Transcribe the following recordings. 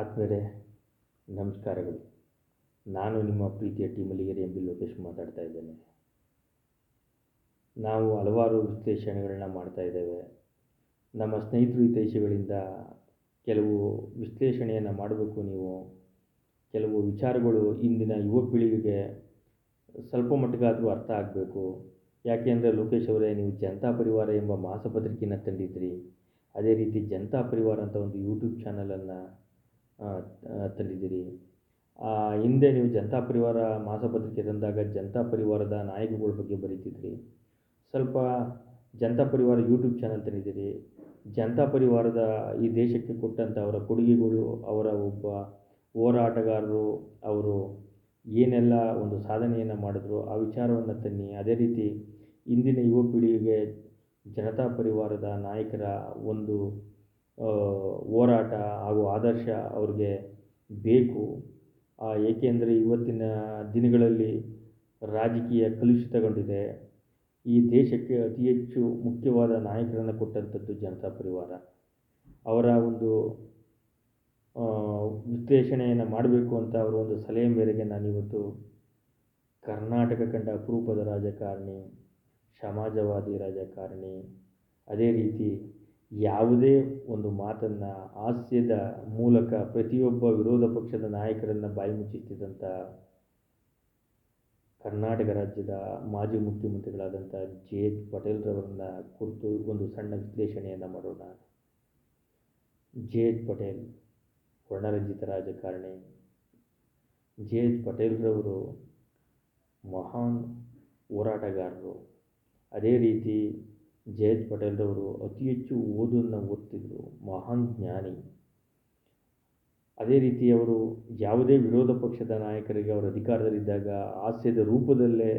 ಆತ್ಮೀಯರೇ ನಮಸ್ಕಾರಗಳು. ನಾನು ನಿಮ್ಮ ಪ್ರೀತಿಯ ಟಿ ಮಲ್ಲಿಗೆರೆ ಎಂ ಲೋಕೇಶ್ ಮಾತಾಡ್ತಾ ಇದ್ದೇನೆ. ನಾವು ಹಲವಾರು ವಿಶ್ಲೇಷಣೆಗಳನ್ನ ಮಾಡ್ತಾ ಇದ್ದೇವೆ. ನಮ್ಮ ಸ್ನೇಹಿತರು ಹಿತೈಷಿಗಳಿಂದ ಕೆಲವು ವಿಶ್ಲೇಷಣೆಯನ್ನು ಮಾಡಬೇಕು ನೀವು. ಕೆಲವು ವಿಚಾರಗಳು ಇಂದಿನ ಯುವ ಪೀಳಿಗೆಗೆ ಸ್ವಲ್ಪ ಮಟ್ಟಿಗಾದರೂ ಅರ್ಥ ಆಗಬೇಕು. ಯಾಕೆಂದರೆ ಲೋಕೇಶ್ ಅವರೇ, ನೀವು ಜನತಾ ಪರಿವಾರ ಎಂಬ ಮಾಸಪತ್ರಿಕೆಯನ್ನು ತಂದಿದ್ದಿರಿ ಅದೇ ರೀತಿ ಜನತಾ ಪರಿವಾರ ಅಂತ ಒಂದು ಯೂಟ್ಯೂಬ್ ಚಾನಲನ್ನು ತಂದಿದ್ದೀರಿ. ಹಿಂದೆ ನೀವು ಜನತಾ ಪರಿವಾರ ಮಾಸಪತ್ರಿಕೆ ತಂದಾಗ ಜನತಾ ಪರಿವಾರದ ನಾಯಕಗಳ ಬಗ್ಗೆ ಬರೀತಿದ್ರಿ. ಸ್ವಲ್ಪ ಜನತಾ ಪರಿವಾರ ಯೂಟ್ಯೂಬ್ ಚಾನಲ್ ತಂದಿದ್ದೀರಿ. ಜನತಾ ಪರಿವಾರದ ಈ ದೇಶಕ್ಕೆ ಕೊಟ್ಟಂಥ ಅವರ ಕೊಡುಗೆಗಳು, ಅವರ ಒಬ್ಬ ಹೋರಾಟಗಾರರು, ಅವರು ಏನೆಲ್ಲ ಒಂದು ಸಾಧನೆಯನ್ನು ಮಾಡಿದ್ರು, ಆ ವಿಚಾರವನ್ನು ತನ್ನಿ. ಅದೇ ರೀತಿ ಇಂದಿನ ಯುವ ಪೀಳಿಗೆಗೆ ಜನತಾ ಪರಿವಾರದ ನಾಯಕರ ಒಂದು ಹೋರಾಟ ಹಾಗೂ ಆದರ್ಶ ಅವ್ರಿಗೆ ಬೇಕು. ಏಕೆಂದರೆ ಇವತ್ತಿನ ದಿನಗಳಲ್ಲಿ ರಾಜಕೀಯ ಕಲುಷಿತಗೊಂಡಿದೆ. ಈ ದೇಶಕ್ಕೆ ಅತಿ ಹೆಚ್ಚು ಮುಖ್ಯವಾದ ನಾಯಕರನ್ನು ಕೊಟ್ಟಂಥದ್ದು ಜನತಾ ಪರಿವಾರ. ಅವರ ಒಂದು ವಿಶ್ಲೇಷಣೆಯನ್ನು ಮಾಡಬೇಕು ಅಂತ ಅವರ ಒಂದು ಸಲಹೆ ಮೇರೆಗೆ ನಾನಿವತ್ತು ಕರ್ನಾಟಕ ಕಂಡ ಅಪರೂಪದ ರಾಜಕಾರಣಿ, ಸಮಾಜವಾದಿ ರಾಜಕಾರಣಿ, ಅದೇ ರೀತಿ ಯಾವುದೇ ಒಂದು ಮಾತನ್ನು ಹಾಸ್ಯದ ಮೂಲಕ ಪ್ರತಿಯೊಬ್ಬ ವಿರೋಧ ಪಕ್ಷದ ನಾಯಕರನ್ನು ಬಾಯಿ ಮುಚ್ಚಿಸ್ತಿದ್ದಂಥ ಕರ್ನಾಟಕ ರಾಜ್ಯದ ಮಾಜಿ ಮುಖ್ಯಮಂತ್ರಿಗಳಾದಂಥ ಜೆ ಎಚ್ ಪಟೇಲ್ರವರನ್ನ ಕುರಿತು ಒಂದು ಸಣ್ಣ ವಿಶ್ಲೇಷಣೆಯನ್ನು ಮಾಡೋಣ. ಜೆ ಎಚ್ ಪಟೇಲ್ ವರ್ಣರಂಜಿತ ರಾಜಕಾರಣಿ. ಜೆ ಎಚ್ ಪಟೇಲ್ರವರು ಮಹಾನ್ ಹೋರಾಟಗಾರರು. ಅದೇ ರೀತಿ ಜೆ ಪಟೇಲ್ ಪಟೇಲ್ರವರು ಅತಿ ಹೆಚ್ಚು ಓದನ್ನು ಓದ್ತಿದ್ದರು ಮಹಾನ್ ಜ್ಞಾನಿ. ಅದೇ ರೀತಿ ಅವರು ಯಾವುದೇ ವಿರೋಧ ಪಕ್ಷದ ನಾಯಕರಿಗೆ ಅವರು ಅಧಿಕಾರದಲ್ಲಿದ್ದಾಗ ಹಾಸ್ಯದ ರೂಪದಲ್ಲೇ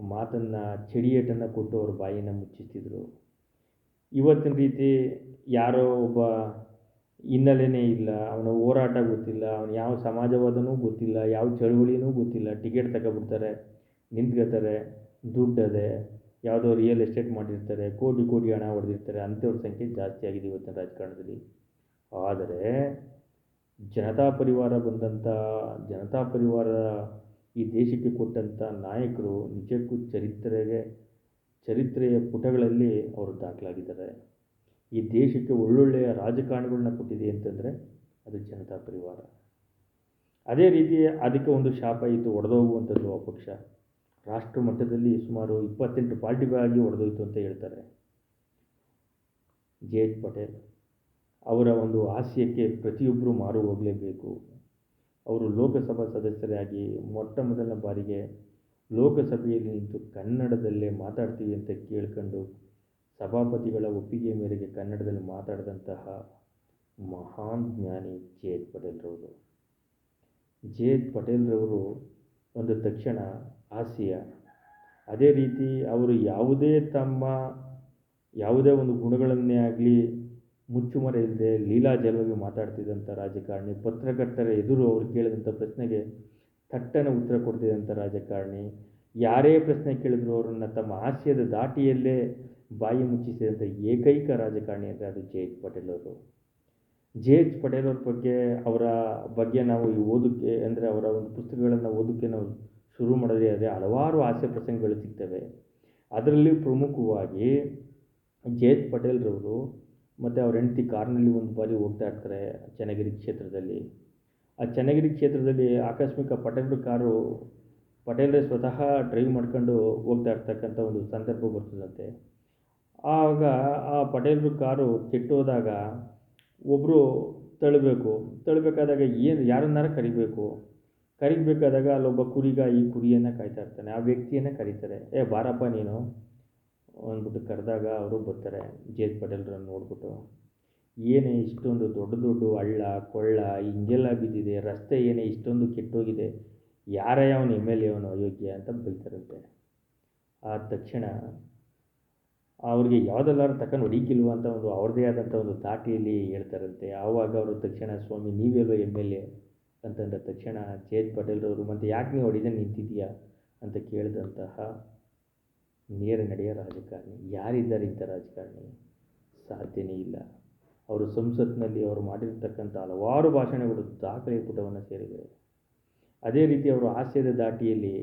ಮಾತನ್ನು, ಚಡಿಯೇಟನ್ನು ಕೊಟ್ಟು ಅವ್ರ ಬಾಯಿಯನ್ನು ಮುಚ್ಚಿಸ್ತಿದ್ರು. ಇವತ್ತಿನ ರೀತಿ ಯಾರೋ ಒಬ್ಬ ಹಿನ್ನೆಲೆನೇ ಇಲ್ಲ, ಅವನ ಹೋರಾಟ ಗೊತ್ತಿಲ್ಲ, ಅವನು ಯಾವ ಸಮಾಜವಾದನೂ ಗೊತ್ತಿಲ್ಲ, ಯಾವ ಚಳುವಳಿನೂ ಗೊತ್ತಿಲ್ಲ, ಟಿಕೆಟ್ ತಗೊಬಿಡ್ತಾರೆ, ನಿಂತ್ಕೋತಾರೆ, ದುಡ್ಡದೆ ಯಾವುದೋ ರಿಯಲ್ ಎಸ್ಟೇಟ್ ಮಾಡಿರ್ತಾರೆ, ಕೋಟಿ ಕೋಟಿ ಹಣ ಹೊಡೆದಿರ್ತಾರೆ, ಅಂಥವ್ರ ಸಂಖ್ಯೆ ಜಾಸ್ತಿ ಆಗಿದೆ ಇವತ್ತಿನ ರಾಜಕಾರಣದಲ್ಲಿ. ಆದರೆ ಜನತಾ ಪರಿವಾರ ಬಂದಂಥ ಜನತಾ ಪರಿವಾರ ಈ ದೇಶಕ್ಕೆ ಕೊಟ್ಟಂಥ ನಾಯಕರು ನಿಜಕ್ಕೂ ಚರಿತ್ರೆಗೆ, ಚರಿತ್ರೆಯ ಪುಟಗಳಲ್ಲಿ ಅವರು ದಾಖಲಾಗಿದ್ದಾರೆ. ಈ ದೇಶಕ್ಕೆ ಒಳ್ಳೊಳ್ಳೆಯ ರಾಜಕಾರಣಿಗಳನ್ನ ಕೊಟ್ಟಿದೆ ಅಂತಂದರೆ ಅದು ಜನತಾ ಪರಿವಾರ. ಅದೇ ರೀತಿ ಅದಕ್ಕೆ ಒಂದು ಶಾಪ ಇತ್ತು, ಒಡೆದೋಗುವಂಥದ್ದು ಆ ಪಕ್ಷ. ರಾಷ್ಟ್ರ ಮಟ್ಟದಲ್ಲಿ ಸುಮಾರು ಇಪ್ಪತ್ತೆಂಟು ಪಾರ್ಟಿಗಳಾಗಿ ಒಡೆದೋಯ್ತು ಅಂತ ಹೇಳ್ತಾರೆ. ಜೆ ಎಚ್ ಪಟೇಲ್ ಅವರ ಒಂದು ಹಾಸ್ಯಕ್ಕೆ ಪ್ರತಿಯೊಬ್ಬರೂ ಮಾರು ಹೋಗಲೇಬೇಕು. ಅವರು ಲೋಕಸಭಾ ಸದಸ್ಯರಾಗಿ ಮೊಟ್ಟ ಮೊದಲ ಬಾರಿಗೆ ಲೋಕಸಭೆಯಲ್ಲಿ ನಿಂತು ಕನ್ನಡದಲ್ಲೇ ಮಾತಾಡ್ತೀವಿ ಅಂತ ಕೇಳ್ಕೊಂಡು ಸಭಾಪತಿಗಳ ಒಪ್ಪಿಗೆ ಮೇರೆಗೆ ಕನ್ನಡದಲ್ಲಿ ಮಾತಾಡಿದಂತಹ ಮಹಾನ್ ಜ್ಞಾನಿ ಜೆ ಎಚ್ ಪಟೇಲ್ರವರು. ಜೆ ಎಚ್ ಪಟೇಲ್ರವರು ಒಂದು ತಕ್ಷಣ ಹಾಸ್ಯ. ಅದೇ ರೀತಿ ಅವರು ಯಾವುದೇ ತಮ್ಮ ಯಾವುದೇ ಒಂದು ಗುಣಗಳನ್ನೇ ಆಗಲಿ ಮುಚ್ಚುಮರೆ ಇಲ್ಲದೆ ಲೀಲಾಜಲವಾಗಿ ಮಾತಾಡ್ತಿದ್ದಂಥ ರಾಜಕಾರಣಿ, ಪತ್ರಕರ್ತರ ಎದುರು ಅವರು ಕೇಳಿದಂಥ ಪ್ರಶ್ನೆಗೆ ಥಟ್ಟನೆ ಉತ್ತರ ಕೊಡ್ತಿದ್ದಂಥ ರಾಜಕಾರಣಿ, ಯಾರೇ ಪ್ರಶ್ನೆ ಕೇಳಿದ್ರು ಅವರನ್ನು ತಮ್ಮ ಹಾಸ್ಯದ ದಾಟಿಯಲ್ಲೇ ಬಾಯಿ ಮುಚ್ಚಿಸಿದಂಥ ಏಕೈಕ ರಾಜಕಾರಣಿ ಅಂದರೆ ಅದು ಜೆ. ಎಚ್. ಪಟೇಲ್ ಅವರು. ಜೆ. ಎಚ್. ಪಟೇಲ್ ಅವ್ರ ಬಗ್ಗೆ ಅವರ ಬಗ್ಗೆ ನಾವು ಈ ಓದೋಕ್ಕೆ ಅಂದರೆ ಅವರ ಒಂದು ಪುಸ್ತಕಗಳನ್ನು ಓದೋಕ್ಕೆ ನಾವು ಶುರು ಮಾಡೋದೇ ಆದರೆ ಹಲವಾರು ಹಾಸ್ಯ ಪ್ರಸಂಗಗಳು ಸಿಗ್ತವೆ. ಅದರಲ್ಲಿ ಪ್ರಮುಖವಾಗಿ ಜೆ ಎಚ್ ಪಟೇಲ್ರವರು ಮತ್ತು ಅವ್ರ ಹೆಂಡತಿ ಕಾರ್ನಲ್ಲಿ ಒಂದು ಬಾರಿ ಹೋಗ್ತಾ ಇರ್ತಾರೆ ಚನ್ನಗಿರಿ ಕ್ಷೇತ್ರದಲ್ಲಿ. ಆ ಚನ್ನಗಿರಿ ಕ್ಷೇತ್ರದಲ್ಲಿ ಆಕಸ್ಮಿಕ ಪಟೇಲ್ರ ಕಾರು ಪಟೇಲ್ರೇ ಸ್ವತಃ ಡ್ರೈವ್ ಮಾಡ್ಕೊಂಡು ಹೋಗ್ತಾ ಇರ್ತಕ್ಕಂಥ ಒಂದು ಸಂದರ್ಭ ಬರ್ತದಂತೆ. ಆಗ ಆ ಪಟೇಲ್ರ ಕಾರು ಕೆಟ್ಟೋದಾಗ ಒಬ್ಬರು ತಳ್ಳಬೇಕು ತಳ್ಳಬೇಕಾದಾಗ ಏನು, ಯಾರನ್ನಾರು ಕರಿಬೇಕು? ಕರಿಬೇಕಾದಾಗ ಅಲ್ಲೊಬ್ಬ ಕುರಿಗಾಯಿ ಕುರಿಯನ್ನು ಕಾಯ್ತಾ ಇರ್ತಾನೆ, ಆ ವ್ಯಕ್ತಿಯನ್ನು ಕರೀತಾರೆ. ಏ ಬಾರಪ್ಪ ನೀನು, ಅಂದ್ಬಿಟ್ಟು ಕರೆದಾಗ ಅವರು ಬರ್ತಾರೆ ಜೆ ಎಚ್ ಪಟೇಲ್ರನ್ನು ನೋಡ್ಬಿಟ್ಟು. ಏನೇ ಇಷ್ಟೊಂದು ದೊಡ್ಡ ದೊಡ್ಡ ಹಳ್ಳ, ಕೊಳ್ಳ, ಹಿಂಗೆಲ್ಲ ಬಿದ್ದಿದೆ, ರಸ್ತೆ ಏನೇ ಇಷ್ಟೊಂದು ಕೆಟ್ಟೋಗಿದೆ, ಯಾರೇ ಅವನು ಎಂ ಎಲ್ ಎ ಅವನು ಅಯೋಗ್ಯ ಅಂತ ಬೈತಾರಂತೆ. ಆ ತಕ್ಷಣ ಅವ್ರಿಗೆ ಯಾವುದೆಲ್ಲಾರು ತಗೊಂಡು ಹೊಡಿಕಿಲ್ವ ಅಂತ ಒಂದು ಅವ್ರದ್ದೇ ಆದಂಥ ಒಂದು ದಾಟಿಯಲ್ಲಿ ಹೇಳ್ತಾರಂತೆ. ಆವಾಗ ಅವರು ತಕ್ಷಣ, ಸ್ವಾಮಿ ನೀವೆಲ್ಲೋ ಎಂ ಎಲ್ ಎ? ಅಂತಂದ ತಕ್ಷಣ ಜೇಜ್ ಪಟೇಲ್ರವರು ಮತ್ತೆ ಯಾಕೆ ನೀವು ಹೊಡಿದೆ ನಿಂತಿದೆಯಾ ಅಂತ ಕೇಳಿದಂತಹ ನೇರ ನಡೆಯ ರಾಜಕಾರಣಿ. ಯಾರಿದ್ದಾರೆ ಇಂಥ ರಾಜಕಾರಣಿ? ಸಾಧ್ಯನೇ ಇಲ್ಲ. ಅವರು ಸಂಸತ್ನಲ್ಲಿ ಅವರು ಮಾಡಿರ್ತಕ್ಕಂಥ ಹಲವಾರು ಭಾಷಣಗಳು ದಾಖಲೆ ಪುಟವನ್ನು ಸೇರಿವೆ. ಅದೇ ರೀತಿ ಅವರು ಹಾಸ್ಯದ ದಾಟಿಯಲ್ಲಿ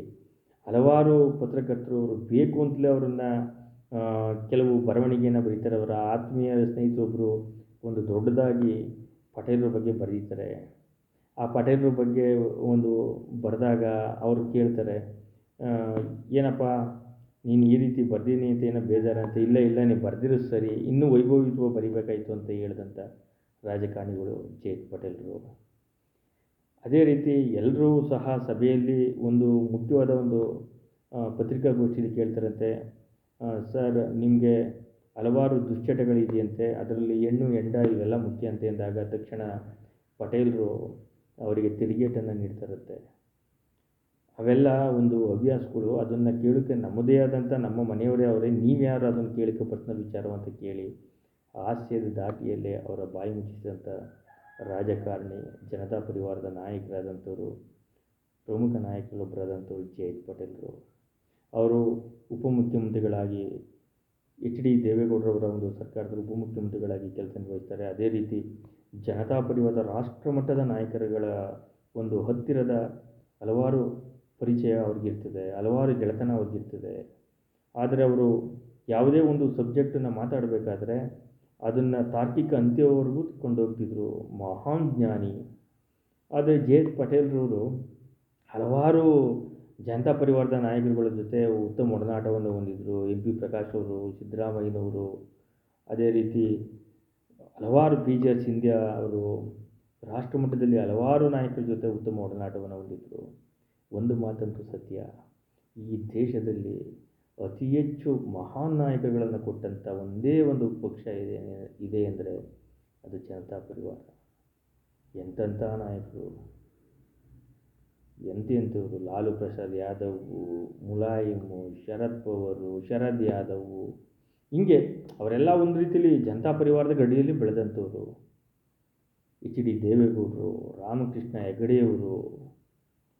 ಹಲವಾರು ಪತ್ರಕರ್ತರು ಅವರು ಬೇಕು ಅಂತಲೇ ಅವರನ್ನು ಕೆಲವು ಬರವಣಿಗೆಯನ್ನು ಬರೀತಾರೆ. ಅವರ ಆತ್ಮೀಯ ಸ್ನೇಹಿತರೊಬ್ಬರು ಒಂದು ದೊಡ್ಡದಾಗಿ ಪಟೇಲರ ಬಗ್ಗೆ ಬರೀತಾರೆ. ಆ ಪಟೇಲರ ಬಗ್ಗೆ ಒಂದು ಬರೆದಾಗ ಅವರು ಕೇಳ್ತಾರೆ ಏನಪ್ಪ, ನೀನು ಈ ರೀತಿ ಬರ್ದೀನಿ ಅಂತ ಏನೋ ಬೇಜಾರಂತ ಇಲ್ಲ ಇಲ್ಲ, ನೀವು ಬರ್ದಿರೋದು ಸರಿ, ಇನ್ನೂ ವೈಭವಿತ್ವ ಬರಿಬೇಕಾಯಿತು ಅಂತ ಹೇಳಿದಂಥ ರಾಜಕಾರಣಿಗಳು ಜೆ ಎಚ್ ಪಟೇಲರು. ಅದೇ ರೀತಿ ಎಲ್ಲರೂ ಸಹ ಸಭೆಯಲ್ಲಿ ಒಂದು ಮುಖ್ಯವಾದ ಒಂದು ಪತ್ರಿಕಾಗೋಷ್ಠಿಯಲ್ಲಿ ಕೇಳ್ತಾರಂತೆ ಸರ್, ನಿಮಗೆ ಹಲವಾರು ದುಶ್ಚಟಗಳಿದೆಯಂತೆ, ಅದರಲ್ಲಿ ಹೆಣ್ಣು, ಹೆಂಡ ಇವೆಲ್ಲ ಮುಖ್ಯ ಅಂತ ಎಂದಾಗ, ತಕ್ಷಣ ಪಟೇಲರು ಅವರಿಗೆ ತಿರುಗೇಟನ್ನು ನೀಡ್ತಿರುತ್ತೆ ಅವೆಲ್ಲ ಒಂದು ಹವ್ಯಾಸಗಳು. ಅದನ್ನು ಕೇಳೋಕ್ಕೆ ನಮ್ಮದೇ ಆದಂಥ ನಮ್ಮ ಮನೆಯವರೇ ಅವರೇ ನೀವ್ಯಾರು ಅದನ್ನು ಕೇಳೋಕ್ಕೆ ಪರ್ಸ್ನಲ್ ವಿಚಾರ ಅಂತ ಕೇಳಿ ಹಾಸ್ಯದ ದಾಟಿಯಲ್ಲೇ ಅವರ ಬಾಯಿ ಮುಚ್ಚಿಸಿದಂಥ ರಾಜಕಾರಣಿ, ಜನತಾ ಪರಿವಾರದ ನಾಯಕರಾದಂಥವರು, ಪ್ರಮುಖ ನಾಯಕರೊಬ್ಬರಾದಂಥವ್ರು ಜೆ ಪಟೇಲ್ರು. ಅವರು ಉಪಮುಖ್ಯಮಂತ್ರಿಗಳಾಗಿ ಎಚ್ ಡಿ ದೇವೇಗೌಡರವರ ಒಂದು ಸರ್ಕಾರದಲ್ಲಿ ಉಪಮುಖ್ಯಮಂತ್ರಿಗಳಾಗಿ ಕೆಲಸ ನಿರ್ವಹಿಸ್ತಾರೆ. ಅದೇ ರೀತಿ ಜನತಾ ಪರಿವಾರದ ರಾಷ್ಟ್ರಮಟ್ಟದ ನಾಯಕರುಗಳ ಒಂದು ಹತ್ತಿರದ ಹಲವಾರು ಪರಿಚಯ ಅವ್ರಿಗಿರ್ತದೆ, ಹಲವಾರು ಗೆಳೆತನ ಅವ್ರಿಗಿರ್ತದೆ. ಆದರೆ ಅವರು ಯಾವುದೇ ಒಂದು ಸಬ್ಜೆಕ್ಟನ್ನು ಮಾತಾಡಬೇಕಾದ್ರೆ ಅದನ್ನು ತಾರ್ಕಿಕ ಅಂತ್ಯವರೆಗೂ ಕೊಂಡೋಗ್ತಿದ್ರು, ಮಹಾನ್ ಜ್ಞಾನಿ. ಆದರೆ ಜೆ ಎಸ್ ಪಟೇಲ್ರವರು ಹಲವಾರು ಜನತಾ ಪರಿವಾರದ ನಾಯಕರುಗಳ ಜೊತೆ ಉತ್ತಮ ಒಡನಾಟವನ್ನು ಹೊಂದಿದ್ದರು ಎಂ ಪಿ ಪ್ರಕಾಶ್ ಅವರು, ಸಿದ್ದರಾಮಯ್ಯನವರು, ಅದೇ ರೀತಿ ಹಲವಾರು ಬಿ ಜೆ ಸಿಂಧ್ಯಾ ಅವರು ರಾಷ್ಟ್ರಮಟ್ಟದಲ್ಲಿ ಹಲವಾರು ನಾಯಕರ ಜೊತೆ ಉತ್ತಮ ಒಡನಾಟವನ್ನು ಹೊಂದಿದ್ದರು ಒಂದು ಮಾತಂತೂ ಸತ್ಯ, ಈ ದೇಶದಲ್ಲಿ ಅತಿ ಹೆಚ್ಚು ಮಹಾನ್ ನಾಯಕರುಗಳನ್ನು ಕೊಟ್ಟಂಥ ಒಂದೇ ಒಂದು ಪಕ್ಷ ಇದೆ ಇದೆ ಅಂದರೆ ಅದು ಜನತಾ ಪರಿವಾರ. ಎಂತೆಂಥ ನಾಯಕರು. ಎಂತೆಂಥವರು ಲಾಲು ಪ್ರಸಾದ್ ಯಾದವ್ ಮುಲಾಯಿಮ್ ಶರದ್ ಪವರು, ಶರದ್ ಯಾದವ್ ಹೀಗೆ ಅವರೆಲ್ಲ ಒಂದು ರೀತಿಯಲ್ಲಿ ಜನತಾ ಪರಿವಾರದ ಗಡಿಯಲ್ಲಿ ಬೆಳೆದಂಥವ್ರು. ಎಚ್ ಡಿ ದೇವೇಗೌಡರು, ರಾಮಕೃಷ್ಣ ಹೆಗಡೆಯವರು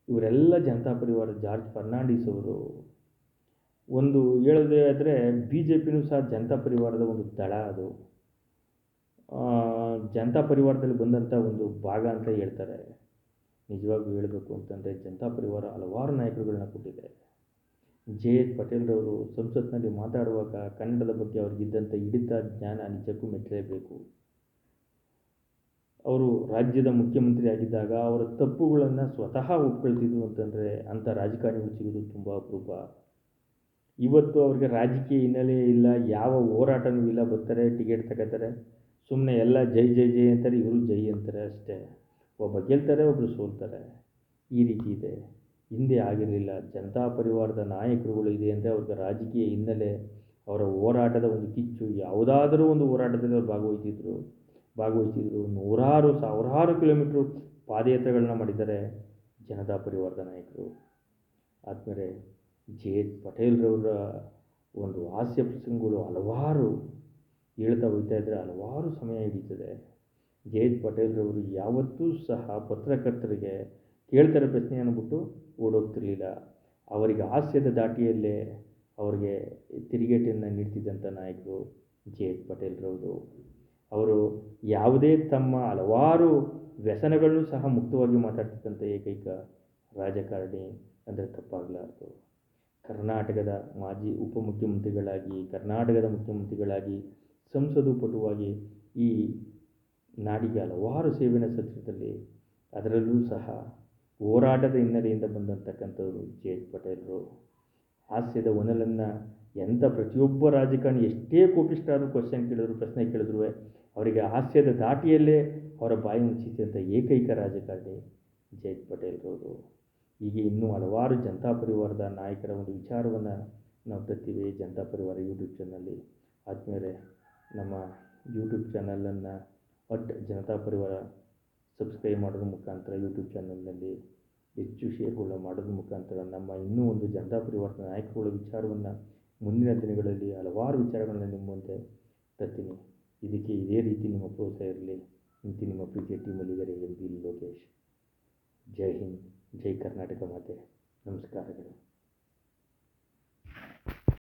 ಇವರೆಲ್ಲ ಜನತಾ ಪರಿವಾರ ಜಾರ್ಜ್ ಫರ್ನಾಂಡಿಸ್ ಅವರು. ಒಂದು ಹೇಳೋದೇ ಆದರೆ ಬಿ ಜೆ ಪಿನೂ ಸಹ ಜನತಾ ಪರಿವಾರದ ಒಂದು ದಳ ಅದು. ಜನತಾ ಪರಿವಾರದಲ್ಲಿ ಬಂದಂಥ ಒಂದು ಭಾಗ ಅಂತ ಹೇಳ್ತಾರೆ. ನಿಜವಾಗ್ಲೂ ಹೇಳಬೇಕು ಅಂತಂದರೆ ಜನತಾ ಪರಿವಾರ ಹಲವಾರು ನಾಯಕರುಗಳನ್ನ ಕೊಟ್ಟಿದೆ ಜೆ ಎಚ್ ಪಟೇಲ್ರವರು ಸಂಸತ್ನಲ್ಲಿ ಮಾತಾಡುವಾಗ ಕನ್ನಡದ ಬಗ್ಗೆ ಅವ್ರಿಗಿದ್ದಂಥ ಹಿಡಿತ ಜ್ಞಾನ ನಿಜಕ್ಕೂ ಮೆಚ್ಚಲೇಬೇಕು. ಅವರು ರಾಜ್ಯದ ಮುಖ್ಯಮಂತ್ರಿ ಆಗಿದ್ದಾಗ ಅವರ ತಪ್ಪುಗಳನ್ನು ಸ್ವತಃ ಒಪ್ಕೊಳ್ತಿದ್ರು ಅಂತಂದರೆ ಅಂಥ ರಾಜಕಾರಣಿಗಳು ಸಿಗೋದು ತುಂಬ ಅಪರೂಪ. ಇವತ್ತು ಅವ್ರಿಗೆ ರಾಜಕೀಯ ಹಿನ್ನೆಲೆ ಇಲ್ಲ, ಯಾವ ಹೋರಾಟನೂ ಇಲ್ಲ, ಬರ್ತಾರೆ, ಟಿಕೆಟ್ ತಗೋತಾರೆ. ಸುಮ್ಮನೆ ಎಲ್ಲ ಜೈ ಜೈ ಜೈ ಅಂತಾರೆ, ಇವರು ಜೈ ಅಂತಾರೆ ಅಷ್ಟೇ. ಒಬ್ಬ ಗೆಲ್ತಾರೆ ಒಬ್ಬರು ಸೋಲ್ತಾರೆ. ಈ ರೀತಿ ಇದೆ. ಹಿಂದೆ ಆಗಿರಲಿಲ್ಲ. ಜನತಾ ಪರಿವಾರದ ನಾಯಕರುಗಳು ಇದೆ ಅಂದರೆ ಅವ್ರಿಗೆ ರಾಜಕೀಯ ಹಿನ್ನೆಲೆ, ಅವರ ಹೋರಾಟದ ಒಂದು ಕಿಚ್ಚು, ಯಾವುದಾದರೂ ಒಂದು ಹೋರಾಟದಲ್ಲಿ ಅವ್ರು ಭಾಗವಹಿಸಿದ್ರು ಭಾಗವಹಿಸಿದ್ರು. ನೂರಾರು, ಸಾವಿರಾರು ಕಿಲೋಮೀಟ್ರ್ ಪಾದಯಾತ್ರೆಗಳನ್ನ ಮಾಡಿದ್ದಾರೆ ಜನತಾ ಪರಿವಾರದ ನಾಯಕರು. ಆದಮೇಲೆ ಜೆ ಎಚ್ ಪಟೇಲ್ರವರ ಒಂದು ಹಾಸ್ಯ ಪ್ರಸಂಗಗಳು ಹಲವಾರು ಹೇಳ್ತಾ ಹೋಗ್ತಾ ಇದ್ದರೆ ಹಲವಾರು ಸಮಯ ಹಿಡಿತದೆ. ಜೆ ಎಚ್ ಪಟೇಲ್ರವರು ಯಾವತ್ತೂ ಸಹ ಪತ್ರಕರ್ತರಿಗೆ ಕೇಳ್ತಾರೆ ಪ್ರಶ್ನೆ ಅಂದ್ಬಿಟ್ಟು ಓಡೋಗ್ತಿರ್ಲಿಲ್ಲ. ಅವರಿಗೆ ಹಾಸ್ಯದ ದಾಟಿಯಲ್ಲೇ ಅವರಿಗೆ ತಿರುಗೇಟನ್ನು ನೀಡ್ತಿದ್ದಂಥ ನಾಯಕರು ಜೆ ಎಚ್ ಪಟೇಲ್ರವರು ಅವರು ಯಾವುದೇ ತಮ್ಮ ಹಲವಾರು ವ್ಯಸನಗಳನ್ನು ಸಹ ಮುಕ್ತವಾಗಿ ಮಾತಾಡ್ತಿದ್ದಂಥ ಏಕೈಕ ರಾಜಕಾರಣಿ ಅಂದರೆ ತಪ್ಪಾಗಲಾರದು. ಕರ್ನಾಟಕದ ಮಾಜಿ ಉಪಮುಖ್ಯಮಂತ್ರಿಗಳಾಗಿ, ಕರ್ನಾಟಕದ ಮುಖ್ಯಮಂತ್ರಿಗಳಾಗಿ, ಸಂಸದು ಪಟುವಾಗಿ ಈ ನಾಡಿಗೆ ಹಲವಾರು ಸೇವೆಯನ್ನು ಸಲ್ಲಿಸಿದಲ್ಲಿ ಅದರಲ್ಲೂ ಸಹ ಹೋರಾಟದ ಹಿನ್ನೆಲೆಯಿಂದ ಬಂದಂತಕ್ಕಂಥವ್ರು ಜೆ ಪಟೇಲರು, ಹಾಸ್ಯದ ಒನಲನ್ನು ಎಂಥ ಪ್ರತಿಯೊಬ್ಬ ರಾಜಕಾರಣಿ ಎಷ್ಟೇ ಕೋಪಿಷ್ಟಾದರೂ ಕ್ವಶನ್ ಕೇಳಿದ್ರು, ಪ್ರಶ್ನೆ ಕೇಳಿದ್ರು, ಅವರಿಗೆ ಹಾಸ್ಯದ ದಾಟಿಯಲ್ಲೇ ಅವರ ಬಾಯಿ ಮುಚ್ಚಿಸಿದಂಥ ಏಕೈಕ ರಾಜಕಾರಣಿ ಜೆ ಪಟೇಲ್ರವರು. ಹೀಗೆ ಇನ್ನೂ ಹಲವಾರು ಜನತಾ ಪರಿವಾರದ ನಾಯಕರ ಒಂದು ವಿಚಾರವನ್ನು ನಾವು ತರ್ತೀವಿ, ಜನತಾ ಪರಿವಾರ ಯೂಟ್ಯೂಬ್ ಚಾನಲ್ಲಿ ಆದಮೇಲೆ ನಮ್ಮ ಯೂಟ್ಯೂಬ್ ಚಾನಲನ್ನು ಒಟ್ಟು ಜನತಾ ಪರಿವಾರ ಸಬ್ಸ್ಕ್ರೈಬ್ ಮಾಡೋದ್ರ ಮುಖಾಂತರ ಯೂಟ್ಯೂಬ್ ಚಾನಲ್ನಲ್ಲಿ ಹೆಚ್ಚು ಶೇರ್ಗಳನ್ನ ಮಾಡೋದ್ರ ಮುಖಾಂತರ ನಮ್ಮ ಇನ್ನೂ ಒಂದು ಜನತಾ ಪರಿವರ್ತನೆ, ನಾಯಕರುಗಳ ವಿಚಾರವನ್ನು ಮುಂದಿನ ದಿನಗಳಲ್ಲಿ ಹಲವಾರು ವಿಚಾರಗಳನ್ನು ನಿಮ್ಮ ಮುಂದೆ ತರ್ತೀನಿ. ಇದಕ್ಕೆ ಇದೇ ರೀತಿ ನಿಮ್ಮ ಪ್ರೋತ್ಸಾಹ ಇರಲಿ. ಇಂತಿ ನಿಮ್ಮ ಪ್ರೀತಿಯ ಟೀಮಲ್ಲಿದ್ದಾರೆ ಎಂ ಬಿ ಲೋಕೇಶ್ ಜೈ ಹಿಂದ್, ಜೈ ಕರ್ನಾಟಕ ಮಾತೆ. ನಮಸ್ಕಾರಗಳು.